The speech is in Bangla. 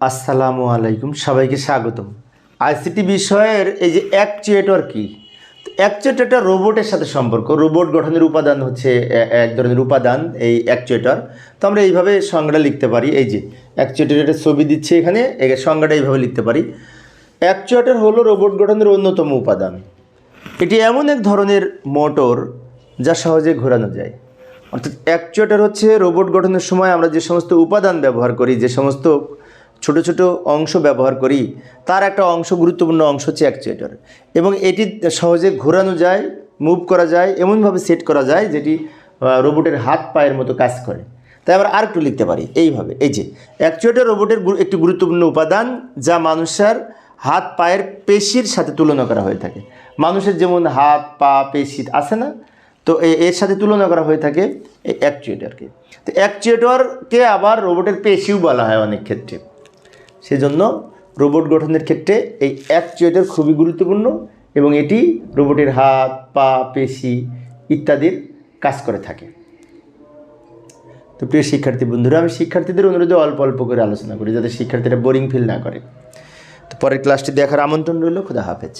আসসালামু আলাইকুম, সবাইকে স্বাগতম। আইসিটি বিষয়ের এই যে অ্যাকচুয়েটর কি? অ্যাকচুয়েটরটা রোবটের সাথে সম্পর্ক। রোবট গঠনের উপাদান হচ্ছে এক ধরনের উপাদান, এই অ্যাকচুয়েটর। তো আমরা এইভাবে সংজ্ঞাটা লিখতে পারি। এই যে অ্যাকচুয়েটরের ছবি দিচ্ছে এখানে সংজ্ঞাটা এইভাবে লিখতে পারি। অ্যাকচুয়েটর হলো রোবট গঠনের অন্যতম উপাদান। এটি এমন এক ধরনের মোটর যা সহজে ঘোরানো যায়। অর্থাৎ অ্যাকচুয়েটর হচ্ছে রোবট গঠনের সময় আমরা যে সমস্ত উপাদান ব্যবহার করি, যে সমস্ত ছোট ছোট অংশ ব্যবহার করি, তার একটা অংশ গুরুত্বপূর্ণ অংশ হচ্ছে অ্যাকচুয়েটর এবং এটি সহজে ঘোরানো যায় মুভ করা যায়, এমনভাবে সেট করা যায় যেটি রোবটের হাত পায়ের মতো কাজ করে। তাই আমরা আরেকটু লিখতে পারি, এইভাবে, এই যে অ্যাকচুয়েটর রোবটের একটি গুরুত্বপূর্ণ উপাদান যা মানুষের হাত পায়ের পেশির সাথে তুলনা করা হয়ে থাকে। মানুষের যেমন হাত, পা, পেশি আছে না? তো এর সাথে তুলনা করা হয়ে থাকে অ্যাকচুয়েটরকে তো অ্যাকচুয়েটরকে আবার রোবটের পেশিও বলা হয় অনেক ক্ষেত্রে। সেজন্য রোবট গঠনের ক্ষেত্রে এই অ্যাকচুয়েটার খুবই গুরুত্বপূর্ণ এবং এটি রোবটের হাত, পা, পেশি ইত্যাদির কাজ করে থাকে। তো প্রিয় শিক্ষার্থী বন্ধুরা, আমি শিক্ষার্থীদের অনুরোধে অল্প অল্প করে আলোচনা করি যাতে শিক্ষার্থীরা বোরিং ফিল না করে। তো পরের ক্লাসটি দেখার আমন্ত্রণ রইল, খুদা হাফেজ।